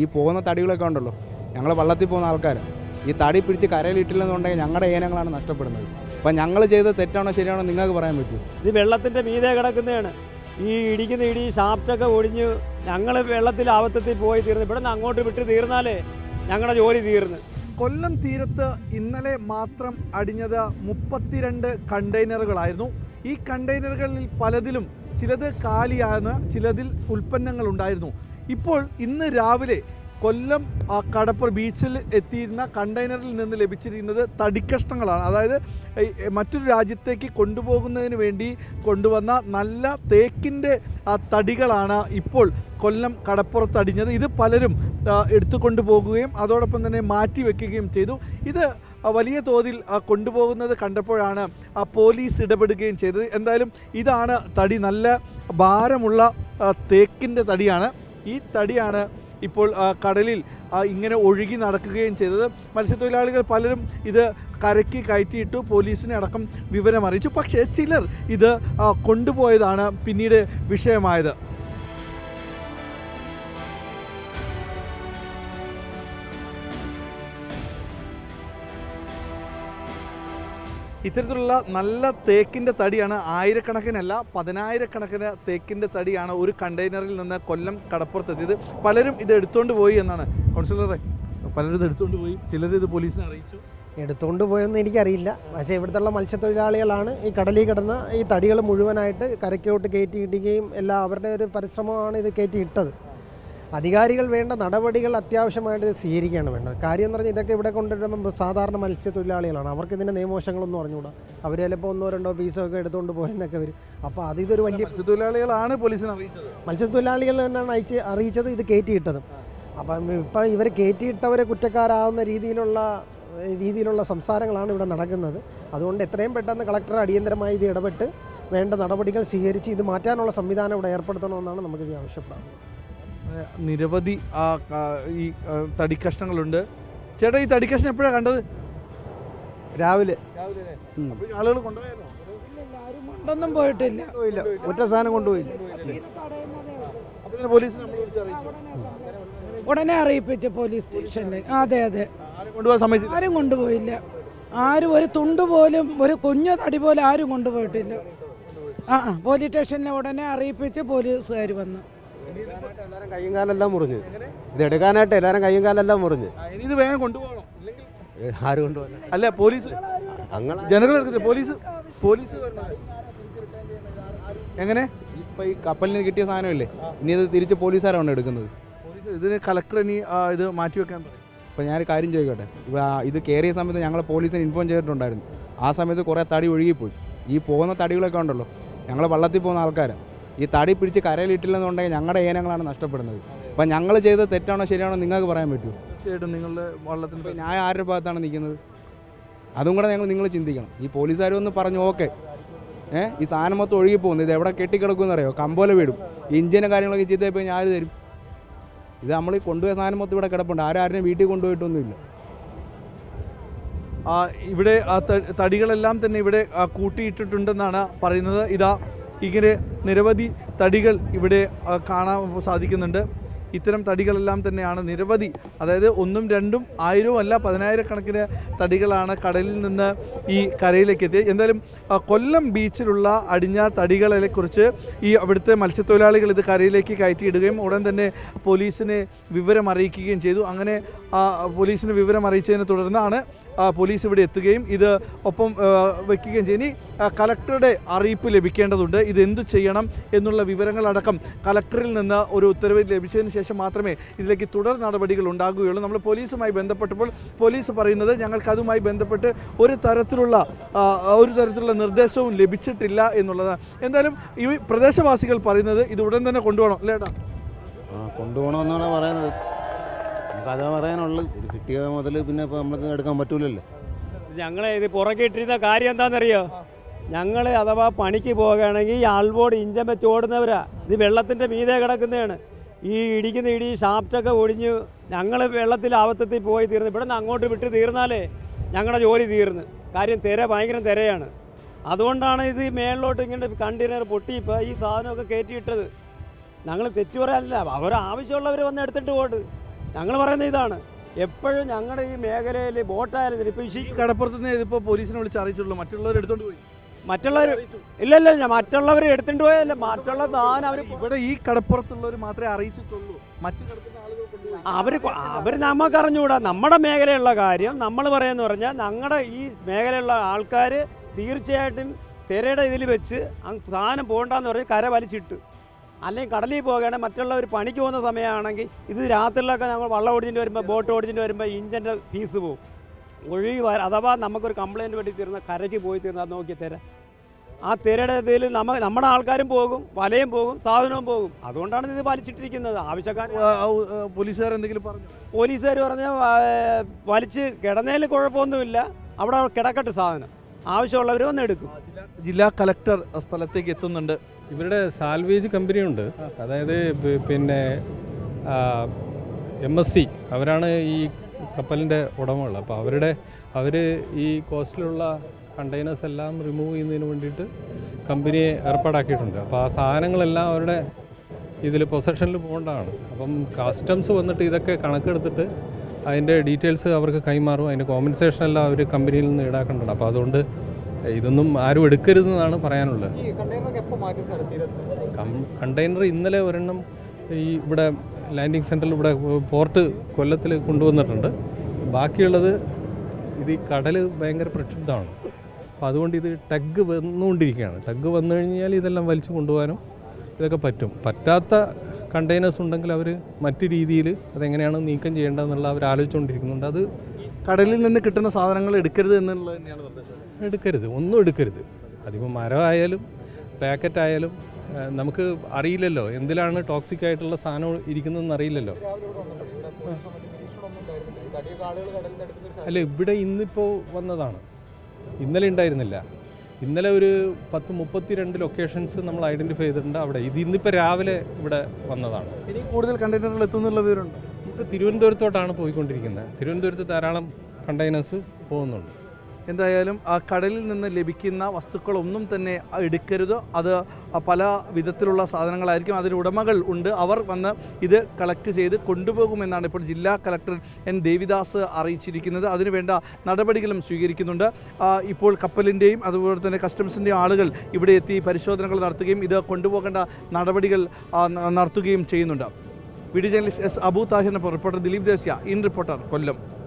ഈ പോകുന്ന തടികളൊക്കെ ഉണ്ടല്ലോ. ഞങ്ങൾ വള്ളത്തിൽ പോകുന്ന ആൾക്കാർ ഈ തടി പിടിച്ച് കരയിലിട്ടില്ലെന്നുണ്ടെങ്കിൽ ഞങ്ങളുടെ ഏനങ്ങളാണ് നഷ്ടപ്പെടുന്നത്. അപ്പം ഞങ്ങൾ ചെയ്ത തെറ്റാണോ ശരിയാണോ നിങ്ങൾക്ക് പറയാൻ പറ്റൂ ഇത് വെള്ളത്തിന്റെ മീതെ കിടക്കുന്നതാണ്. ഈ ഇടിക്കുന്ന ഇടി ഷാപ്റ്റൊക്കെ ഒടിഞ്ഞ് ഞങ്ങൾ വെള്ളത്തിൽ ആപത്തത്തിൽ പോയി തീർന്നു. ഇവിടെ നിന്ന് അങ്ങോട്ട് വിട്ട് തീർന്നാലേ ഞങ്ങളുടെ ജോലി തീർന്നു. കൊല്ലം തീരത്ത് ഇന്നലെ മാത്രം അടിഞ്ഞത് മുപ്പത്തിരണ്ട് കണ്ടെയ്നറുകളായിരുന്നു. ഈ കണ്ടെയ്നറുകളിൽ പലതിലും ചിലത് കാലിയാണ് ചിലതിൽ ഉൽപ്പന്നങ്ങൾ ഉണ്ടായിരുന്നു ഇപ്പോൾ ഇന്ന് രാവിലെ കൊല്ലം കടപ്പുറം ബീച്ചിൽ എത്തിയിരുന്ന കണ്ടെയ്നറിൽ നിന്ന് ലഭിച്ചിരിക്കുന്നത് തടിക്കഷ്ണങ്ങളാണ്. അതായത് മറ്റൊരു രാജ്യത്തേക്ക് കൊണ്ടുപോകുന്നതിന് വേണ്ടി കൊണ്ടുവന്ന നല്ല തേക്കിന്റെ ആ, തടികളാണ് ഇപ്പോൾ കൊല്ലം കടപ്പുറത്ത് അടിഞ്ഞത്. ഇത് പലരും എടുത്തുകൊണ്ടു പോകുകയും അതോടൊപ്പം തന്നെ മാറ്റി വെക്കുകയും ചെയ്തു. ഇത് വലിയ തോതിൽ കൊണ്ടുപോകുന്നത് കണ്ടപ്പോഴാണ് ആ പോലീസ് ഇടപെടുകയും ചെയ്തത്. എന്തായാലും ഇതാണ് തടി. നല്ല ഭാരമുള്ള തേക്കിന്റെ തടിയാണ്. ഈ തടിയാണ് ഇപ്പോൾ കടലിൽ ഇങ്ങനെ ഒഴുകി നടക്കുകയും ചെയ്തത്. മത്സ്യത്തൊഴിലാളികൾ പലരും ഇത് കരയ്ക്ക് കയറ്റിയിട്ടു പോലീസിനെ അടക്കം വിവരം അറിയിച്ചു പക്ഷേ ചിലർ ഇത് കൊണ്ടുപോയതാണ് പിന്നീട് വിഷയമായത്. ഇത്തരത്തിലുള്ള നല്ല തേക്കിന്റെ തടിയാണ് ആയിരക്കണക്കിനല്ല പതിനായിരക്കണക്കിന് തേക്കിന്റെ തടിയാണ് ഒരു കണ്ടെയ്നറിൽ നിന്ന് കൊല്ലം കടപ്പുറത്തെത്തിയത്. പലരും ഇത് എടുത്തുകൊണ്ട് പോയി എന്നാണ്. കൗൺസിലറെ പലരും ഇത് എടുത്തുകൊണ്ട് പോയി. ചിലർ ഇത് പോലീസിനെ അറിയിച്ചു. എടുത്തുകൊണ്ട് പോയെന്ന് എനിക്കറിയില്ല. പക്ഷേ ഇവിടുത്തെ മത്സ്യത്തൊഴിലാളികളാണ് ഈ കടലിൽ കിടന്ന ഈ തടികൾ മുഴുവനായിട്ട് കരയ്ക്കോട്ട് കയറ്റി ഇടുകയും എല്ലാം അവരുടെ ഒരു പരിശ്രമമാണ് ഇത് കയറ്റി ഇട്ടത്. അധികാരികൾ വേണ്ട നടപടികൾ അത്യാവശ്യമായിട്ട് സ്വീകരിക്കുകയാണ് വേണ്ടത്. കാര്യം എന്ന് പറഞ്ഞാൽ ഇതൊക്കെ ഇവിടെ കൊണ്ടുവരുമ്പോൾ സാധാരണ മത്സ്യത്തൊഴിലാളികളാണ്. അവർക്ക് ഇതിന്റെ നിയമവശങ്ങളൊന്നും അറിഞ്ഞുകൂടാ? അവർ ചിലപ്പോൾ ഒന്നോ രണ്ടോ പീസോ ഒക്കെ എടുത്തുകൊണ്ട് പോയെന്നൊക്കെ വരും. അപ്പോൾ അത് ഇതൊരു വലിയ മത്സ്യത്തൊഴിലാളികളാണ് പോലീസിനെ അറിയിച്ചത്. മത്സ്യത്തൊഴിലാളികൾ തന്നെയാണ് അയച്ച് അറിയിച്ചത് ഇത് കയറ്റിയിട്ടത് അപ്പം ഇപ്പം ഇവർ കയറ്റിയിട്ടവരെ കുറ്റക്കാരാവുന്ന രീതിയിലുള്ള രീതിയിലുള്ള സംസാരങ്ങളാണ് ഇവിടെ നടക്കുന്നത്. അതുകൊണ്ട് എത്രയും പെട്ടെന്ന് കളക്ടർ അടിയന്തരമായി ഇത് ഇടപെട്ട് വേണ്ട നടപടികൾ സ്വീകരിച്ച് ഇത് മാറ്റാനുള്ള സംവിധാനം ഇവിടെ ഏർപ്പെടുത്തണമെന്നാണ് നമുക്കിത് ആവശ്യപ്പെടുന്നത്. നിരവധി ആ, ഈ തടിക്കഷ്ണങ്ങളുണ്ട്. ചേട്ടാ ഈ തടിക്കഷ്ണം എപ്പോഴാണ് കണ്ടത്? രാവിലെ. ആളുകൾ കൊണ്ടുപോയാലോ പോയിട്ടില്ല. പോയില്ല ഒറ്റ സാധനം കൊണ്ടുപോയില്ല. ഉടനെ അറിയിപ്പിച്ച് പോലീസ് സ്റ്റേഷനിൽ അതെ അതെ. ആരും കൊണ്ടുപോയില്ല. ആരും ഒരു തുണ്ട് പോലും ഒരു കുഞ്ഞു തടി പോലും ആരും കൊണ്ടുപോയിട്ടില്ല. ആ ആ. പോലീസ് സ്റ്റേഷനിൽ ഉടനെ അറിയിപ്പിച്ച് പോലീസുകാർ വന്നു. എല്ലാവരും കയ്യും കാലെല്ലാം മുറിഞ്ഞ്. ഇത് എടുക്കാനായിട്ട് എല്ലാവരും കയ്യും കാലെല്ലാം മുറിഞ്ഞ്. ഇനി ഇത് വേഗം കൊണ്ടുപോകണം. ആര് കൊണ്ടുപോകണം അല്ല പോലീസ്. അങ്ങനെ ജനങ്ങൾ എടുക്കത്തില്ല? Police police. എങ്ങനെ? ഇപ്പൊ ഈ കപ്പലിന് കിട്ടിയ സാധനമില്ലേ? ഇനി ഇത് തിരിച്ച് പോലീസുകാരാണ് എടുക്കുന്നത്? പോലീസ് ഇതിന് കളക്ടർ ഇനി ആ, ഇത് മാറ്റി വെക്കാൻ പറയും. അപ്പോൾ ഞാനൊരു കാര്യം ചോദിക്കട്ടെ. ഇപ്പോൾ ആ ഇത് കയറിയ സമയത്ത് ഞങ്ങൾ പോലീസിന് ഇൻഫോം ചെയ്തിട്ടുണ്ടായിരുന്നു. ആ സമയത്ത് കുറേ തടി ഒഴുകിപ്പോയി. ഈ പോകുന്ന തടികളൊക്കെ ഉണ്ടല്ലോ. ഞങ്ങൾ വള്ളത്തിൽ പോകുന്ന ആൾക്കാരാണ് ഈ തടി പിടിച്ച് കരയിലിട്ടില്ലെന്നുണ്ടെങ്കിൽ ഞങ്ങളുടെ ഏനങ്ങളാണ് നഷ്ടപ്പെടുന്നത്. അപ്പം ഞങ്ങൾ ചെയ്ത തെറ്റാണോ ശരിയാണോ നിങ്ങൾക്ക് പറയാൻ പറ്റുമോ? തീർച്ചയായിട്ടും നിങ്ങളുടെ വള്ളത്തിന് ഇപ്പോൾ ഞാൻ ആരുടെ ഭാഗത്താണ് നിൽക്കുന്നത്? അതും കൂടെ ഞങ്ങൾ നിങ്ങൾ ചിന്തിക്കണം. ഈ പോലീസുകാർ ഒന്ന് പറഞ്ഞു ഓക്കെ ഏ ഈ സാധനം മൊത്തം ഒഴുകി പോകുന്നു. ഇത് എവിടെ കെട്ടിക്കിടക്കുമെന്ന് അറിയോ? കമ്പോല വീടും. ഇഞ്ചിനും കാര്യങ്ങളൊക്കെ ചെയ്തപ്പോൾ ഞാൻ ആര് തരും. ഇത് നമ്മൾ ഈ കൊണ്ടുപോയ സാധനം മൊത്തം ഇവിടെ കിടപ്പുണ്ട്. ആരും ആരും വീട്ടിൽ കൊണ്ടുപോയിട്ടൊന്നുമില്ല. ഇവിടെ തടികളെല്ലാം തന്നെ ഇവിടെ കൂട്ടിയിട്ടിട്ടുണ്ടെന്നാണ് പറയുന്നത്. ഇതാ ഇങ്ങനെ നിരവധി തടികൾ ഇവിടെ കാണാൻ സാധിക്കുന്നുണ്ട്. ഇത്തരം തടികളെല്ലാം തന്നെയാണ് നിരവധി അതായത് ഒന്നും രണ്ടും ആയിരവും അല്ല പതിനായിരക്കണക്കിന് തടികളാണ് കടലിൽ നിന്ന് ഈ കരയിലേക്ക് എത്തിയത്. എന്തായാലും കൊല്ലം ബീച്ചിലുള്ള അടിഞ്ഞ തടികളെ കുറിച്ച് ഈ അവിടുത്തെ മത്സ്യത്തൊഴിലാളികൾ ഇത് കരയിലേക്ക് കയറ്റിയിടുകയും ഉടൻ തന്നെ പോലീസിനെ വിവരം അറിയിക്കുകയും ചെയ്തു. അങ്ങനെ പോലീസിന് വിവരം അറിയിച്ചതിനെ തുടർന്നാണ് പോലീസ് ഇവിടെ എത്തുകയും ഇത് ഒപ്പം വയ്ക്കുകയും ചെയ്യും. ഇനി കലക്ടറുടെ അറിയിപ്പ് ലഭിക്കേണ്ടതുണ്ട്. ഇത് എന്തു ചെയ്യണം എന്നുള്ള വിവരങ്ങളടക്കം കലക്ടറിൽ നിന്ന് ഒരു ഉത്തരവ് ലഭിച്ചതിന് ശേഷം മാത്രമേ ഇതിലേക്ക് തുടർ നടപടികൾ ഉണ്ടാകുകയുള്ളൂ. നമ്മൾ പോലീസുമായി ബന്ധപ്പെട്ടപ്പോൾ പോലീസ് പറയുന്നത് ഞങ്ങൾക്ക് അതുമായി ബന്ധപ്പെട്ട് ഒരു തരത്തിലുള്ള ഒരു തരത്തിലുള്ള നിർദ്ദേശവും ലഭിച്ചിട്ടില്ല എന്നുള്ളതാണ്. എന്തായാലും ഈ പ്രദേശവാസികൾ പറയുന്നത് ഇത് ഉടൻ തന്നെ കൊണ്ടുപോകണം. അല്ലേട്ടാ കൊണ്ടുപോകണമെന്നാണ് പറയുന്നത്. നമുക്കതാ പറയാനുള്ളത് ഇത് കിട്ടിയ മുതൽ പിന്നെ ഇപ്പോൾ നമുക്ക് എടുക്കാൻ പറ്റൂലല്ലോ. ഞങ്ങളെ ഇത് പുറകിട്ടിരുന്ന കാര്യം എന്താണെന്നറിയോ? ഞങ്ങൾ അഥവാ പണിക്ക് പോകുകയാണെങ്കിൽ ഈ ആൾബോർഡ് ഇഞ്ചം വെച്ച് ഇത് വെള്ളത്തിന്റെ മീതെ കിടക്കുന്നതാണ്. ഈ ഇടിക്കുന്ന ഇടി ഷാഫ്റ്റൊക്കെ ഒടിഞ്ഞ് ഞങ്ങൾ വെള്ളത്തിൽ ആപത്തത്തിൽ പോയി തീർന്നു. ഇവിടെ നിന്ന് അങ്ങോട്ട് വിട്ട് തീർന്നാലേ ഞങ്ങളുടെ ജോലി തീർന്ന്. കാര്യം തിര ഭയങ്കര തിരയാണ്. അതുകൊണ്ടാണ് ഇത് മേളിലോട്ട് ഇങ്ങനെ കണ്ടെയ്നർ പൊട്ടി ഇപ്പോൾ ഈ സാധനമൊക്കെ കയറ്റിയിട്ടത്. ഞങ്ങൾ തെറ്റു പറയാനല്ല. അവർ ആവശ്യമുള്ളവർ വന്ന് എടുത്തിട്ട് പോട്ട് ഞങ്ങൾ പറയുന്നത് ഇതാണ്. എപ്പോഴും ഞങ്ങളുടെ ഈ മേഖലയിൽ ബോട്ടായാലും ഇപ്പോൾ ഈ കടപ്പുറത്ത് നിന്ന് ഇതിപ്പോൾ പോലീസിനെ വിളിച്ച് അറിയിച്ചുള്ളൂ മറ്റുള്ളവർ എടുത്തോണ്ട് പോയി. മറ്റുള്ളവർ ഇല്ല ഇല്ല ഞാൻ മറ്റുള്ളവർ എടുത്തിട്ട് പോയല്ല മറ്റുള്ള സാധനം അവർ ഇവിടെ ഈ കടപ്പുറത്തുള്ളവർ മാത്രമേ അറിയിച്ചിട്ടുള്ളൂ. മറ്റു അവർ അവർ നമുക്ക് അറിഞ്ഞുകൂടാ. നമ്മുടെ മേഖലയുള്ള കാര്യം നമ്മൾ പറയുന്നത് പറഞ്ഞാൽ ഞങ്ങളുടെ ഈ മേഖലയുള്ള ആൾക്കാർ തീർച്ചയായിട്ടും തിരയുടെ ഇതിൽ വെച്ച് സാധനം പോകണ്ടെന്ന് പറഞ്ഞ് കര വലിച്ചിട്ട്. അല്ലെങ്കിൽ കടലിൽ പോകുകയാണെങ്കിൽ മറ്റുള്ളവർ പണിക്ക് പോകുന്ന സമയമാണെങ്കിൽ ഇത് രാത്രിയിലൊക്കെ ഞങ്ങൾ വള്ളം ഓടിച്ചിട്ട് വരുമ്പോൾ ബോട്ട് ഓടിച്ചിട്ട് വരുമ്പോൾ ഇഞ്ചിന്റെ ഫീസ് പോകും. ഒഴുകി അഥവാ നമുക്കൊരു കംപ്ലയിന്റ് വേണ്ടി തീർന്ന കരയ്ക്ക് പോയി തീർന്ന അത് നോക്കി തിര. ആ തിരയുടെ ഇതിൽ നമ്മ നമ്മുടെ ആൾക്കാരും പോകും വലയും പോകും സാധനവും പോകും. അതുകൊണ്ടാണ് ഇത് വലിച്ചിട്ടിരിക്കുന്നത്. ആവശ്യക്കാർ പോലീസുകാർ എന്തെങ്കിലും പറഞ്ഞു? പോലീസുകാർ പറഞ്ഞ വലിച്ച് കിടന്നതിൽ കുഴപ്പമൊന്നുമില്ല. അവിടെ കിടക്കട്ടെ സാധനം. ആവശ്യമുള്ളവർ വന്ന് എടുക്കും. ജില്ലാ കളക്ടർ സ്ഥലത്തേക്ക് എത്തുന്നുണ്ട്. ഇവരുടെ സാൽവേജ് കമ്പനിയുണ്ട്. അതായത് പിന്നെ എം എസ് സി അവരാണ് ഈ കപ്പലിന്റെ ഉടമകൾ അപ്പോൾ അവരുടെ അവർ ഈ കോസ്റ്റിലുള്ള കണ്ടെയ്നേഴ്സ് എല്ലാം റിമൂവ് ചെയ്യുന്നതിന് വേണ്ടിയിട്ട് കമ്പനിയെ ഏർപ്പാടാക്കിയിട്ടുണ്ട്. അപ്പോൾ ആ സാധനങ്ങളെല്ലാം അവരുടെ ഇതിൽ പൊസഷനിൽ പോകേണ്ടതാണ്. അപ്പം കസ്റ്റംസ് വന്നിട്ട് ഇതൊക്കെ കണക്കെടുത്തിട്ട് അതിന്റെ ഡീറ്റെയിൽസ് അവർക്ക് കൈമാറും. അതിന്റെ കോമ്പൻസേഷൻ എല്ലാം അവർ കമ്പനിയിൽ നിന്ന് ഈടാക്കേണ്ടത് അപ്പോൾ അതുകൊണ്ട് ഇതൊന്നും ആരും എടുക്കരുതെന്നാണ് പറയാനുള്ളത്. കണ്ടെയ്നർ ഇന്നലെ ഒരെണ്ണം ഈ ഇവിടെ ലാൻഡിങ് സെന്ററിൽ ഇവിടെ പോർട്ട് കൊല്ലത്തിൽ കൊണ്ടുവന്നിട്ടുണ്ട്. ബാക്കിയുള്ളത് ഇത് ഈ കടൽ ഭയങ്കര പ്രക്ഷുബ്ധമാണ്. അപ്പോൾ അതുകൊണ്ട് ഇത് ടഗ് വന്നുകൊണ്ടിരിക്കുകയാണ്. ടഗ് വന്നു കഴിഞ്ഞാൽ ഇതെല്ലാം വലിച്ചു കൊണ്ടുപോകാനും ഇതൊക്കെ പറ്റും. പറ്റാത്ത കണ്ടെയ്നേഴ്സ് ഉണ്ടെങ്കിൽ അവർ മറ്റു രീതിയിൽ അതെങ്ങനെയാണ് നീക്കം ചെയ്യേണ്ടതെന്നുള്ള അവർ ആലോചിച്ചുകൊണ്ടിരിക്കുന്നുണ്ട്. അത് കടലിൽ നിന്ന് കിട്ടുന്ന സാധനങ്ങൾ എടുക്കരുത് എന്നുള്ളത് തന്നെയാണ് നിർദ്ദേശം. എടുക്കരുത് ഒന്നും എടുക്കരുത്. അതിപ്പോൾ മരമായാലും പാക്കറ്റ് ആയാലും നമുക്ക് അറിയില്ലല്ലോ എന്തിലാണ് ടോക്സിക് ആയിട്ടുള്ള സാധനം ഇരിക്കുന്നതെന്ന് അറിയില്ലല്ലോ. അല്ല ഇവിടെ ഇന്നിപ്പോൾ വന്നതാണ്. ഇന്നലെ ഉണ്ടായിരുന്നില്ല. ഇന്നലെ ഒരു പത്ത് മുപ്പത്തിരണ്ട് ലൊക്കേഷൻസ് നമ്മൾ ഐഡന്റിഫൈ ചെയ്തിട്ടുണ്ട് അവിടെ. ഇത് ഇന്നിപ്പോൾ രാവിലെ ഇവിടെ വന്നതാണ്. ഇനി കൂടുതൽ കണ്ടെയ്നറുകൾ എത്തുന്നുള്ള വിവരമുണ്ട്? നമുക്ക് തിരുവനന്തപുരത്തോട്ടാണ് പോയിക്കൊണ്ടിരിക്കുന്നത്. തിരുവനന്തപുരത്ത് ധാരാളം കണ്ടെയ്നേഴ്സ് പോകുന്നുണ്ട്. എന്തായാലും ആ കടലിൽ നിന്ന് ലഭിക്കുന്ന വസ്തുക്കളൊന്നും തന്നെ എടുക്കരുത്. അത് പല വിധത്തിലുള്ള സാധനങ്ങളായിരിക്കും. അതിന് ഉടമകൾ ഉണ്ട്. അവർ വന്ന് ഇത് കളക്ട് ചെയ്ത് കൊണ്ടുപോകുമെന്നാണ് ഇപ്പോൾ ജില്ലാ കളക്ടർ എൻ. ദേവിദാസ് അറിയിച്ചിരിക്കുന്നത്. അതിനുവേണ്ട നടപടികളും സ്വീകരിക്കുന്നുണ്ട്. ഇപ്പോൾ കപ്പലിന്റെയും അതുപോലെ തന്നെ കസ്റ്റംസിന്റെയും ആളുകൾ ഇവിടെ എത്തി പരിശോധനകൾ നടത്തുകയും ഇത് കൊണ്ടുപോകേണ്ട നടപടികൾ നടത്തുകയും ചെയ്യുന്നുണ്ട്. Video journalist S. അബു താഹിറിനൊപ്പം റിപ്പോർട്ടർ ദിലീപ് ദേശിയ. In reporter Kollam.